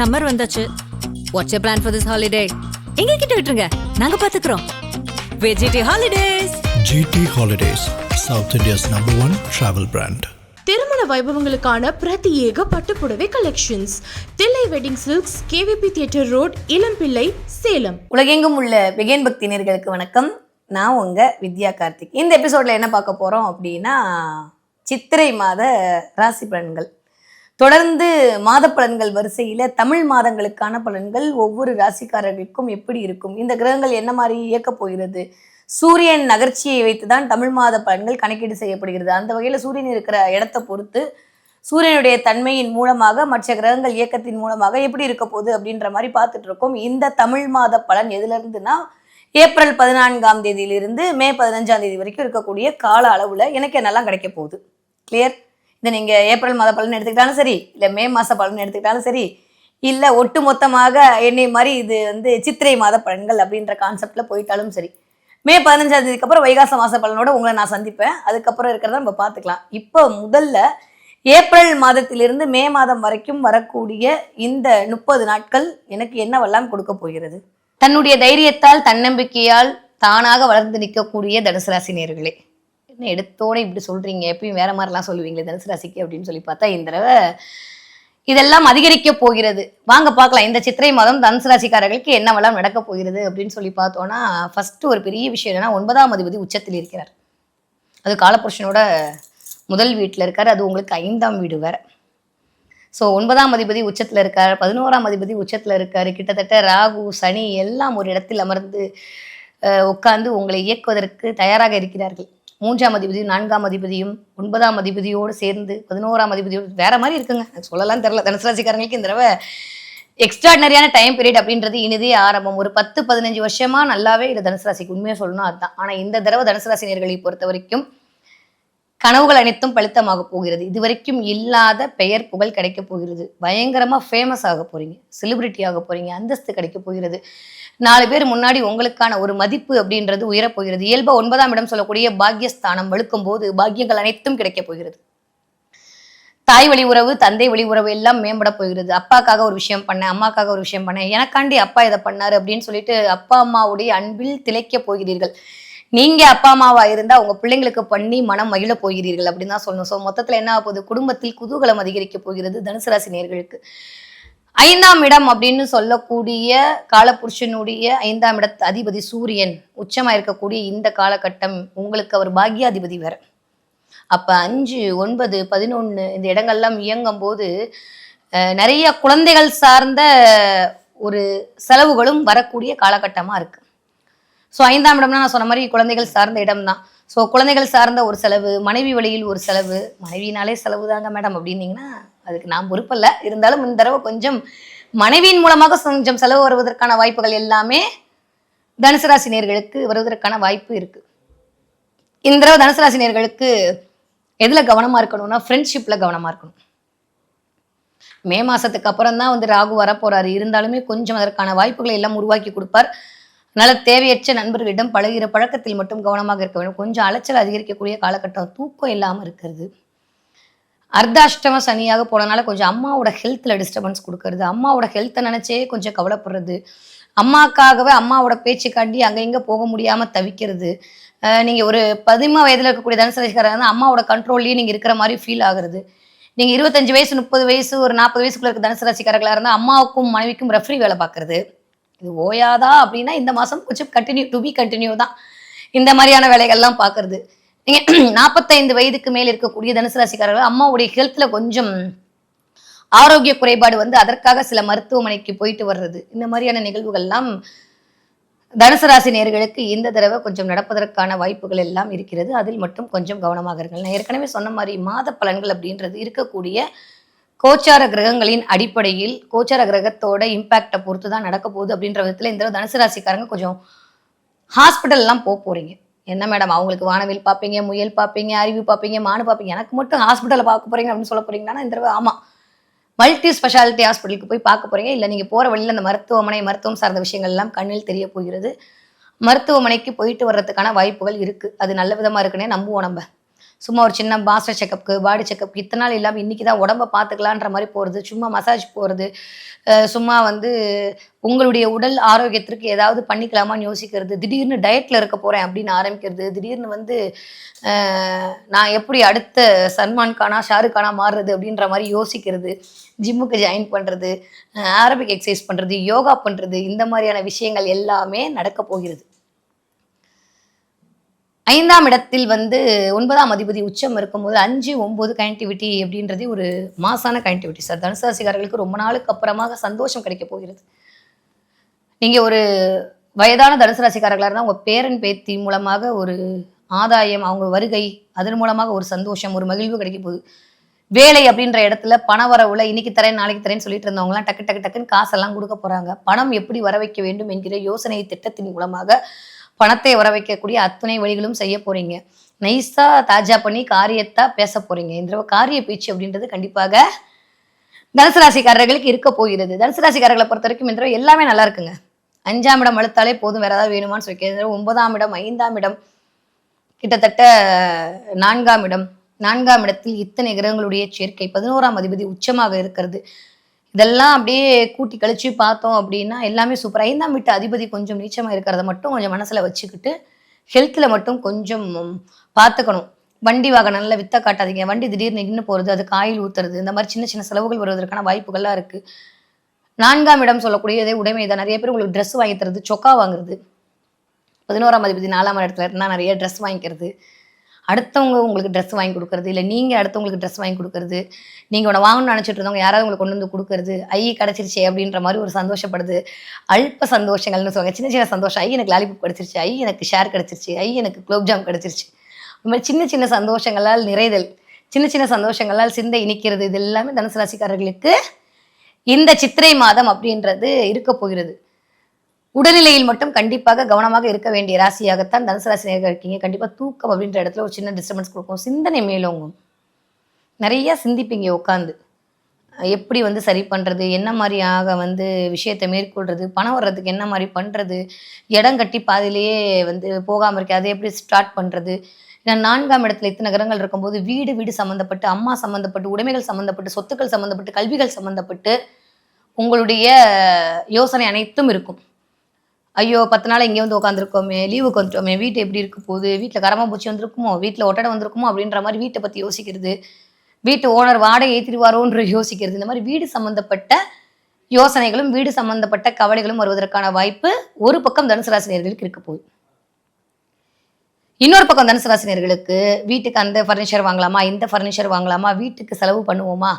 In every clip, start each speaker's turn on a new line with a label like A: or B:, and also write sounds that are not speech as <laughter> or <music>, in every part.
A: Summer வந்தாச்சு. What's you plan for this holiday எங்க கிட்ட விட்டுருங்க. நாங்க பாத்துக்கிறோம். வெஜிடி holidays
B: GT Holidays, South India's number one travel brand.
C: திருமண வைபவங்களுக்கான பிரத்யேக பட்டுப்புடவை collections Thillai wedding silks KVP theatre road Ilampillai Salem.
D: உலகெங்கும் உள்ள பிகேன் பக்தினர்களுக்கு வணக்கம். நான் உங்க வித்யா கார்த்திக். இந்த எபிசோட்ல என்ன பார்க்க போறோம் அப்படின்னா சித்திரை மாத ராசி பலன்கள். தொடர்ந்து மாத பலன்கள் வரிசையில தமிழ் மாதங்களுக்கான பலன்கள் ஒவ்வொரு ராசிக்காரர்களுக்கும் எப்படி இருக்கும்? இந்த கிரகங்கள் என்ன மாதிரி இயக்கப் போகிறது? சூரியன் நகர்ச்சியை வைத்துதான் தமிழ் மாத பலன்கள் கணக்கீடு செய்யப்படுகிறது. அந்த வகையில சூரியன் இருக்கிற இடத்தை பொறுத்து சூரியனுடைய தன்மையின் மூலமாக மற்ற கிரகங்கள் இயக்கத்தின் மூலமாக எப்படி இருக்க போகுது அப்படின்ற மாதிரி பார்த்துட்டு இருக்கோம். இந்த தமிழ் மாத பலன் எதுல இருந்துன்னா ஏப்ரல் பதினான்காம் தேதியிலிருந்து மே பதினஞ்சாம் தேதி வரைக்கும் இருக்கக்கூடிய கால அளவுல எனக்கு என்னெல்லாம் கிடைக்க போகுது? கிளியர் இதை நீங்க ஏப்ரல் மாத பலன் எடுத்துக்கிட்டாலும் சரி இல்லை மே மாச பலன் எடுத்துக்கிட்டாலும் சரி இல்லை ஒட்டு மொத்தமாக என்னை மாதிரி இது வந்து சித்திரை மாத பலன்கள் அப்படின்ற கான்செப்ட்ல போயிட்டாலும் சரி மே பதினஞ்சாம் தேதிக்கு அப்புறம் வைகாச மாச பலனோட உங்களை நான் சந்திப்பேன். அதுக்கப்புறம் இருக்கிறத நம்ம பார்த்துக்கலாம். இப்போ முதல்ல ஏப்ரல் மாதத்திலிருந்து மே மாதம் வரைக்கும் வரக்கூடிய இந்த முப்பது நாட்கள் எனக்கு என்னவெல்லாம் கொடுக்க போகிறது? தன்னுடைய தைரியத்தால் தன்னம்பிக்கையால் தானாக வளர்ந்து நிற்கக்கூடிய தனுசு ராசி நேர்களே என்ன எடுத்தோட இப்படி சொல்றீங்க? எப்பயும் வேற மாதிரிலாம் சொல்லுவீங்களே தனுசு ராசிக்கு அப்படின்னு சொல்லி பார்த்தா இந்த தடவை இதெல்லாம் அதிகரிக்க போகிறது. வாங்க பார்க்கலாம் இந்த சித்திரை மாதம் தனுசு ராசிக்காரர்களுக்கு என்னவெல்லாம் நடக்க போகிறது அப்படின்னு சொல்லி பார்த்தோம்னா ஃபர்ஸ்ட் ஒரு பெரிய விஷயம் என்னன்னா ஒன்பதாம் அதிபதி உச்சத்தில் இருக்கிறார். அது காலபுருஷனோட முதல் வீட்டில் இருக்கார் அது உங்களுக்கு ஐந்தாம் வீடு வேற. ஸோ ஒன்பதாம் அதிபதி உச்சத்தில் இருக்கார் பதினோராம் அதிபதி உச்சத்தில் இருக்கார். கிட்டத்தட்ட ராகு சனி எல்லாம் ஒரு இடத்தில் அமர்ந்து உட்கார்ந்து உங்களை இயக்குவதற்கு தயாராக இருக்கிறார்கள். மூன்றாம் அதிபதியும் நான்காம் அதிபதியும் ஒன்பதாம் அதிபதியோடு சேர்ந்து பதினோராம் அதிபதியோடு வேற மாதிரி இருக்குங்க. எனக்கு சொல்லலாம் தெரியல. தனுசு ராசிக்காரங்களுக்கு இந்த தடவை எக்ஸ்ட்ராடினரியான டைம் பீரியட் அப்படின்றது இனிதே ஆரம்பம். ஒரு பத்து பதினஞ்சு வருஷமா நல்லாவே இது தனுசு ராசிக்கு உண்மையாக சொல்லணும் அதுதான். ஆனால் இந்த தடவை தனுசு ராசி நேர்களை பொறுத்த வரைக்கும் கனவுகள் அனைத்தும் பழுத்தமாக போகிறது. இதுவரைக்கும் இல்லாத பெயர் புகழ் கிடைக்க போகிறது. பயங்கரமா ஃபேமஸ் ஆக போறீங்க. செலிபிரிட்டி ஆக போறீங்க. அந்தஸ்து கிடைக்க போகிறது. நாலு பேர் முன்னாடி உங்களுக்கான ஒரு மதிப்பு அப்படின்றது உயரப் போகிறது. இயல்பா ஒன்பதாம் இடம் சொல்லக்கூடிய பாக்கியஸ்தானம் வழுக்கும் போது பாக்கியங்கள் அனைத்தும் கிடைக்க போகிறது. தாய் வழி உறவு தந்தை வழி உறவு எல்லாம் மேம்பட போகிறது. அப்பாக்காக ஒரு விஷயம் பண்ணேன் அம்மாக்காக ஒரு விஷயம் பண்ணேன் எனக்காண்டி அப்பா இதை பண்ணாரு அப்படின்னு சொல்லிட்டு அப்பா அம்மாவுடைய அன்பில் திளைக்க போகிறீர்கள். நீங்க அப்பா அம்மாவா இருந்தா உங்க பிள்ளைங்களுக்கு பண்ணி மனம் மகிழ போகிறீர்கள் அப்படின்னு தான் சொல்லணும். ஸோ மொத்தத்துல என்ன ஆகுது குடும்பத்தில் குதூகலம் அதிகரிக்க போகிறது தனுசு ராசி நேர்களுக்கு ஐந்தாம் இடம் அப்படின்னு சொல்லக்கூடிய காலபுருஷனுடைய ஐந்தாம் இடத்து அதிபதி சூரியன் உச்சமா இருக்கக்கூடிய இந்த காலகட்டம் உங்களுக்கு அவர் பாக்யாதிபதி வேற. அப்ப அஞ்சு ஒன்பது பதினொன்னு இந்த இடங்கள்லாம் இயங்கும் போது நிறைய குழந்தைகள் சார்ந்த ஒரு செலவுகளும் வரக்கூடிய காலகட்டமா இருக்கு. ஸோ ஐந்தாம் இடம்னா நான் சொன்ன மாதிரி குழந்தைகள் சார்ந்த இடம் தான் ஸோ குழந்தைகள் சார்ந்த ஒரு செலவு மனைவி வழியில் ஒரு செலவு மனைவினாலே செலவு தாங்க மேடம் அப்படின்னீங்கன்னா அதுக்கு நான் பொறுப்பல்ல. இருந்தாலும் இந்த தடவை கொஞ்சம் மனைவியின் மூலமாக கொஞ்சம் செலவு வருவதற்கான வாய்ப்புகள் எல்லாமே தனுசு ராசி நேர்களுக்கு வருவதற்கான வாய்ப்பு இருக்கு. இந்த தடவை தனுசு ராசி நேர்களுக்கு எதுல கவனமா இருக்கணும்னா ஃப்ரெண்ட்ஷிப்ல கவனமா இருக்கணும். மே மாசத்துக்கு அப்புறம் தான் வந்து ராகு வரப்போறாரு. இருந்தாலுமே கொஞ்சம் அதற்கான வாய்ப்புகளை எல்லாம் உருவாக்கி கொடுப்பார். அதனால தேவையற்ற நண்பர்களிடம் பழகிற பழக்கத்தில் மட்டும் கவனமாக இருக்க வேண்டும். கொஞ்சம் அலைச்சல் அதிகரிக்கக்கூடிய காலகட்டம் தூக்கம் இல்லாமல் இருக்கிறது. அர்த்தாஷ்டம சனியாக போனனால கொஞ்சம் அம்மாவோட ஹெல்த்தில் டிஸ்டர்பன்ஸ் கொடுக்கறது. அம்மாவோட ஹெல்த்தை நினைச்சே கொஞ்சம் கவலைப்படுறது. அம்மாக்காகவே அம்மாவோட பேச்சுக்காண்டி அங்கே இங்கே போக முடியாமல் தவிக்கிறது. நீங்கள் ஒரு பதிமா வயதில் இருக்கக்கூடிய தனுசரிக்காரங்க அம்மாவோட கண்ட்ரோல்லையும் நீங்கள் இருக்கிற மாதிரி ஃபீல் ஆகுறது. நீங்கள் இருபத்தஞ்சு வயசு முப்பது வயசு ஒரு நாற்பது வயசுக்குள்ள இருக்க தனுசு ராசிக்காரர்களாக இருந்தால் அம்மாவுக்கும் மனைவிக்கும் ரெஃப்ரி வேலை பார்க்குறது. இது ஓயாதா அப்படின்னா இந்த மாசம் கொஞ்சம் கண்டினியூ டு பி கண்டினியூ தான். இந்த மாதிரியான வேலைகள்லாம் பார்க்கறது. நீங்கள் <clears throat> நாற்பத்தைந்து வயதுக்கு மேல் இருக்கக்கூடிய தனுசு ராசிக்காரர்கள் அம்மாவுடைய ஹெல்த்தில் கொஞ்சம் ஆரோக்கிய குறைபாடு வந்து அதற்காக சில மருத்துவமனைக்கு போயிட்டு வர்றது. இந்த மாதிரியான நிகழ்வுகள்லாம் தனுசு ராசி நேர்களுக்கு இந்த தடவை கொஞ்சம் நடப்பதற்கான வாய்ப்புகள் எல்லாம் இருக்கிறது. அதில் மட்டும் கொஞ்சம் கவனமாக இருங்கள். நான் ஏற்கனவே சொன்ன மாதிரி மாத பலன்கள் அப்படின்றது இருக்கக்கூடிய கோச்சார கிரகங்களின் அடிப்படையில் கோச்சார கிரகத்தோட இம்பாக்டை பொறுத்து தான் நடக்க போகுது அப்படின்ற விதத்தில் இந்த தனுசு ராசிக்காரங்க கொஞ்சம் ஹாஸ்பிட்டல்லாம் போக போறீங்க. என்ன மேடம் அவங்களுக்கு வானவில் பார்ப்பீங்க முயல் பார்ப்பீங்க அருவி பார்ப்பீங்க மானு பார்ப்பீங்க. எனக்கு மட்டும் ஹாஸ்பிட்டலில் பார்க்க போறீங்க அப்படின்னு சொல்ல போறீங்கன்னா இந்த தடவை ஆமா. மல்டி ஸ்பெஷாலிட்டி ஹாஸ்பிட்டலுக்கு போய் பார்க்க போறீங்க. இல்லை நீங்கள் போகிற வழியில் அந்த மருத்துவமனை மருத்துவம் சார்ந்த விஷயங்கள் எல்லாம் கண்ணில் தெரிய போகிறது. மருத்துவமனைக்கு போயிட்டு வர்றதுக்கான வாய்ப்புகள் இருக்குது அது நல்ல விதமாக இருக்குன்னே நம்புவோம் நம்ம. சும்மா ஒரு சின்ன பாஸ்டர் செக்கப்புக்கு பாடி செக்கப்புக்கு இத்தனை நாள் இல்லாமல் இன்றைக்கி தான் உடம்ப பார்த்துக்கலான்ற மாதிரி போகிறது சும்மா மசாஜ் போகிறது சும்மா வந்து உங்களுடைய உடல் ஆரோக்கியத்திற்கு ஏதாவது பண்ணிக்கலாமான்னு யோசிக்கிறது திடீர்னு டயட்டில் இருக்க போகிறேன் அப்படின்னு ஆரம்பிக்கிறது திடீர்னு வந்து நான் எப்படி அடுத்த சல்மான் கானா ஷாருக் கானா மாறுறது அப்படின்ற மாதிரி யோசிக்கிறது ஜிம்முக்கு ஜாயின் பண்ணுறது ஆரம்பிக் எக்ஸசைஸ் பண்ணுறது யோகா பண்ணுறது இந்த மாதிரியான விஷயங்கள் எல்லாமே நடக்க போகிறது. ஐந்தாம் இடத்தில் வந்து ஒன்பதாம் அதிபதி உச்சம் இருக்கும்போது அஞ்சு ஒன்பது கனெக்டிவிட்டி அப்படின்றதே ஒரு மாசான கனெக்டிவிட்டி சார் தனுசு ராசிக்காரர்களுக்கு ரொம்ப நாளுக்கு அப்புறமாக சந்தோஷம் கிடைக்க போகிறது. நீங்கள் ஒரு வயதான தனுசு ராசிக்காரர்களாக இருந்தால் உங்கள் பேரன் பேத்தி மூலமாக ஒரு ஆதாயம் அவங்க வருகை அதன் மூலமாக ஒரு சந்தோஷம் ஒரு மகிழ்வு கிடைக்க போகுது. வேலை அப்படின்ற இடத்துல பண வரவுல இன்னைக்கு தரேன் நாளைக்கு தரேன்னு சொல்லிட்டு இருந்தவங்களாம் டக்கு டக்கு டக்குன்னு காசெல்லாம் கொடுக்க போறாங்க. பணம் எப்படி வர வைக்க வேண்டும் என்கிற யோசனை திட்டத்தின் மூலமாக பணத்தை வர வைக்கக்கூடிய அத்தனை வழிகளும் செய்ய போறீங்க. நைஸா தாஜா பண்ணி காரியத்தா பேச போறீங்க. இந்த காரிய பேச்சு அப்படின்றது கண்டிப்பாக தனுசு ராசிக்காரர்களுக்கு இருக்க போகிறது. தனுசு ராசிக்காரர்களை பொறுத்த வரைக்கும் இந்த எல்லாமே நல்லா இருக்குங்க. அஞ்சாம் இடம் அழுத்தாலே போதும். வேற ஏதாவது வேணுமான்னு சொல்லி ஒன்பதாம் இடம் ஐந்தாம் இடம் கிட்டத்தட்ட நான்காம் இடம் நான்காம் இடத்தில் இத்தனை கிரகங்களுடைய சேர்க்கை பதினோராம் அதிபதி உச்சமாக இருக்கிறது. இதெல்லாம் அப்படியே கூட்டி கழிச்சு பார்த்தோம் அப்படின்னா எல்லாமே சூப்பர் ஐந்தாம் வீட்டு அதிபதி கொஞ்சம் நீச்சமாக இருக்கிறத மட்டும் கொஞ்சம் மனசில் வச்சுக்கிட்டு ஹெல்த்தில் மட்டும் கொஞ்சம் பார்த்துக்கணும். வண்டி வாகனம்ல வித்த காட்டாதீங்க. வண்டி திடீர்னு நின்று போகிறது அதுக்கு ஆயில் ஊத்துறது இந்த மாதிரி சின்ன சின்ன செலவுகள் வருவதற்கான வாய்ப்புகள்லாம் இருக்குது நான்காம் இடம் சொல்லக்கூடியதே உடைமை தான். நிறைய பேர் உங்களுக்கு ட்ரெஸ் வாங்கி தருது சொக்கா வாங்குறது. பதினோராம் அதிபதி நாலாம் இடத்துல இருந்தால் நிறைய ட்ரெஸ் வாங்கிக்கிறது. அடுத்தவங்க உங்களுக்கு ட்ரெஸ் வாங்கி கொடுக்கறது இல்லை நீங்கள் அடுத்தவங்களுக்கு ட்ரெஸ் வாங்கி கொடுக்கறது நீங்கள் உன்னை வாங்கணும்னு நினச்சிட்டு இருந்தவங்க யாராவது உங்களுக்கு கொண்டு வந்து கொடுக்கறது ஐ கிடச்சிருச்சே அப்படின்ற மாதிரி ஒரு சந்தோஷப்படுது. அல்ப சந்தோஷங்கள்னு சொல்லுவாங்க. சின்ன சின்ன சந்தோஷம். ஐ எனக்கு லாலிபப் கிடச்சிருச்சு. ஐ எனக்கு ஷேர் கிடச்சிருச்சு. ஐ எனக்கு குலோப்ஜாம் கிடச்சிருச்சு. இந்த மாதிரி சின்ன சின்ன சந்தோஷங்களால் நிறைதல் சின்ன சின்ன சந்தோஷங்களால் சிந்தை இனிக்கிறது இது எல்லாமே தனுசு ராசிக்காரர்களுக்கு இந்த சித்திரை மாதம் அப்படின்றது இருக்க போகிறது. உடல்நிலையில் மட்டும் கண்டிப்பாக கவனமாக இருக்க வேண்டிய ராசியாகத்தான் தனுசு ராசி நேர்கள் இருக்கீங்க. கண்டிப்பாக தூக்கம் அப்படின்ற இடத்துல ஒரு சின்ன டிஸ்டர்பன்ஸ் கொடுக்கும். சிந்தனை மேலோங்கும். நிறைய சிந்திப்பீங்க உட்காந்து எப்படி வந்து சரி பண்ணுறது என்ன மாதிரியாக வந்து விஷயத்தை மேற்கொள்றது? பணம் வர்றதுக்கு என்ன மாதிரி பண்ணுறது இடம் கட்டி பாதியிலேயே வந்து போகாமல் இருக்கு அதை எப்படி ஸ்டார்ட் பண்ணுறது ஏன்னா நான்காம் இடத்துல இத்தனை நகரங்கள் இருக்கும்போது வீடு வீடு சம்மந்தப்பட்டு அம்மா சம்மந்தப்பட்டு உடைமைகள் சம்மந்தப்பட்டு சொத்துக்கள் சம்மந்தப்பட்டு கல்விகள் சம்மந்தப்பட்டு உங்களுடைய யோசனை அனைத்தும் இருக்கும். ஐயோ பத்து நாள் இங்கே வந்து உட்காந்துருக்கோமே லீவுக்கு வந்துட்டோமே வீட்டு எப்படி இருக்க போகுது வீட்டில் கரமாம்பூச்சி வந்திருக்குமோ வீட்டில் ஒட்டடை வந்திருக்குமோ அப்படின்ற மாதிரி வீட்டை பற்றி யோசிக்கிறது வீட்டு ஓனர் வாடகை ஏற்றிடுவாரோன்ற யோசிக்கிறது இந்த மாதிரி வீடு சம்மந்தப்பட்ட யோசனைகளும் வீடு சம்மந்தப்பட்ட கவலைகளும் வருவதற்கான வாய்ப்பு ஒரு பக்கம் தனுசு ராசினியர்களுக்கு இருக்க போகுது. இன்னொரு பக்கம் தனுசு ராசினியர்களுக்கு வீட்டுக்கு அந்த ஃபர்னிச்சர் வாங்கலாமா இந்த ஃபர்னிச்சர் வாங்கலாமா வீட்டுக்கு செலவு பண்ணுவோமா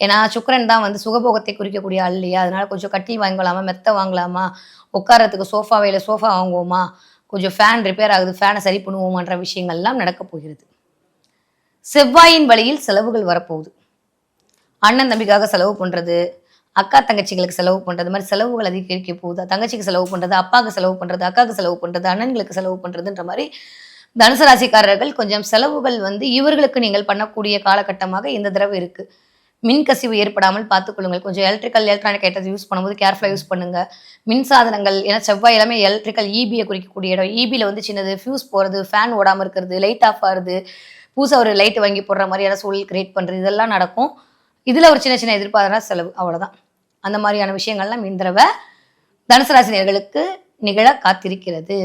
D: ஏன்னா சுக்கரன் தான் வந்து சுகபோகத்தை குறிக்கக்கூடிய ஆள் இல்லையா? அதனால கொஞ்சம் கட்டி வாங்கலாமா மெத்த வாங்கலாமா? உட்காரத்துக்கு சோஃபா வேலை சோஃபா வாங்குவோமா? கொஞ்சம் ஃபேன் ரிப்பேர் ஆகுது ஃபேனை சரி பண்ணுவோமான்ற விஷயங்கள்லாம் நடக்கப் போகிறது. செவ்வாயின் வழியில் செலவுகள் வரப்போகுது. அண்ணன் தம்பிக்காக செலவு பண்ணுறது அக்கா தங்கச்சிகளுக்கு செலவு பண்ணுறது மாதிரி செலவுகள் அதிகரிக்க போகுது. தங்கச்சிக்கு செலவு பண்ணுறது அப்பாவுக்கு செலவு பண்ணுறது அக்காவுக்கு செலவு பண்ணுறது அண்ணன்களுக்கு செலவு பண்ணுறதுன்ற மாதிரி தனுசு ராசிக்காரர்கள் கொஞ்சம் செலவுகள் வந்து இவர்களுக்கு நீங்கள் பண்ணக்கூடிய காலகட்டமாக இந்த தடவை இருக்குது மின் கசிவு ஏற்படாமல் பார்த்துக்கொள்ளுங்கள். கொஞ்சம் எலக்ட்ரிக்கல் எலக்ட்ரானிக் ஐட்டத்தை யூஸ் பண்ணும்போது கேர்ஃபுல்லாக யூஸ் பண்ணுங்க. மின் சாதனங்கள் ஏன்னா செவ்வாய் எல்லாமே எலக்ட்ரிக்கல் இபியை குறிக்கக்கூடிய இடம். இபியில் வந்து சின்னது ஃபியூஸ் போகிறது ஃபேன் ஓடாமல் இருக்கிறது லைட் ஆஃப் ஆகுது புதுசாக ஒரு லைட் வாங்கி போடுற மாதிரியான சூழல் கிரியேட் பண்ணுறது இதெல்லாம் நடக்கும். இதில் ஒரு சின்ன சின்ன எதிர்பாராத செலவு. அவ்வளோதான் அந்த மாதிரியான விஷயங்கள்லாம் இந்த தடவை தனுசு ராசினியர்களுக்கு நிகழ காத்திருக்கிறது.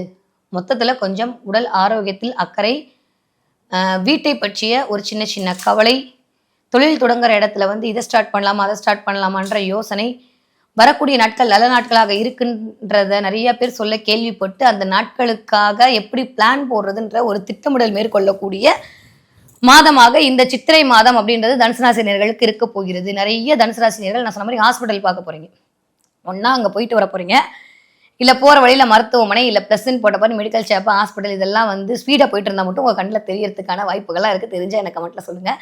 D: மொத்தத்தில் கொஞ்சம் உடல் ஆரோக்கியத்தில் அக்கறை வீட்டை பற்றிய ஒரு சின்ன சின்ன கவலை தொழில் தொடங்குற இடத்துல வந்து இதை ஸ்டார்ட் பண்ணலாமா அதை ஸ்டார்ட் பண்ணலாமான்ற யோசனை வரக்கூடிய நாட்கள் நல்ல நாட்களாக இருக்குன்றத நிறைய பேர் சொல்ல கேள்விப்பட்டு அந்த நாட்களுக்காக எப்படி பிளான் போடுறதுன்ற ஒரு திட்டமிடல் மேற்கொள்ளக்கூடிய மாதமாக இந்த சித்திரை மாதம் அப்படின்றது தனுசுராசினியர்களுக்கு இருக்க போகிறது. நிறைய தனுசு ராசினியர்கள் நான் சொன்ன மாதிரி ஹாஸ்பிட்டல் பார்க்க போறீங்க. ஒண்ணா அங்க போயிட்டு வர போறீங்க. இல்லை போகிற வழியில் மருத்துவமனை இல்லை ப்ளஸ்ன்னு போட்ட மெடிக்கல் ஷாப் ஹாஸ்பிட்டல் இதெல்லாம் வந்து ஸ்பீடாக போயிட்டு இருந்தால் மட்டும் உங்கள் கண்ணில் தெரியறதுக்கான வாய்ப்புகள்லாம் இருக்குது தெரிஞ்சால் எனக்கு கமெண்ட்டில் சொல்லுங்கள்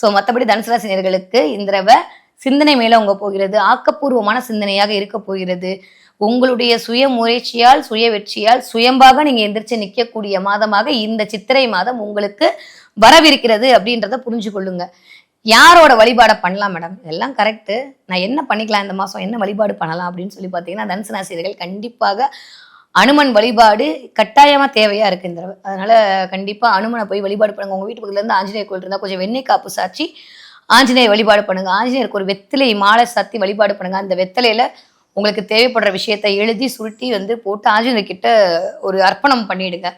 D: ஸோ மற்றபடி தனுசுராசினியர்களுக்கு இந்த தடவை சிந்தனை மேலே உங்கள் போகிறது ஆக்கப்பூர்வமான சிந்தனையாக இருக்க போகிறது. உங்களுடைய சுய முயற்சியால் சுய வெற்றியால் சுயம்பாக நீங்கள் எந்திரிச்சு நிற்கக்கூடிய மாதமாக இந்த சித்திரை மாதம் உங்களுக்கு வரவிருக்கிறது அப்படின்றத புரிஞ்சு கொள்ளுங்கள் யாரோட வழிபாடை பண்ணலாம் மேடம் இதெல்லாம் கரெக்டு நான் என்ன பண்ணிக்கலாம் இந்த மாதம் என்ன வழிபாடு பண்ணலாம் அப்படின்னு சொல்லி பார்த்தீங்கன்னா தனுசு ராசிரியர்கள் கண்டிப்பாக அனுமன் வழிபாடு கட்டாயமாக தேவையாக இருக்கு இந்த தடவை. அதனால் கண்டிப்பாக அனுமனை போய் வழிபாடு பண்ணுங்கள் உங்கள் வீட்டு பக்கத்துலேருந்து ஆஞ்சநேயர் கோயில் இருந்தால் கொஞ்சம் வெண்ணெய் காப்பு சாச்சி ஆஞ்சநேயர் வழிபாடு பண்ணுங்க. ஆஞ்சநேயருக்கு ஒரு வெத்திலை மாலை சாத்தி வழிபாடு பண்ணுங்கள் அந்த வெத்தலையில் உங்களுக்கு தேவைப்படுற விஷயத்தை எழுதி சுருட்டி வந்து போட்டு ஆஞ்சநேயர் கிட்ட ஒரு அர்ப்பணம் பண்ணிடுங்க.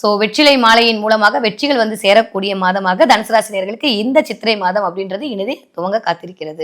D: ஸோ வெற்றிலை மாலையின் மூலமாக வெற்றிகள் வந்து சேரக்கூடிய மாதமாக தனுசு ராசினியர்களுக்கு இந்த சித்திரை மாதம் அப்படின்றது இனிதே துவங்க காத்திருக்கிறது.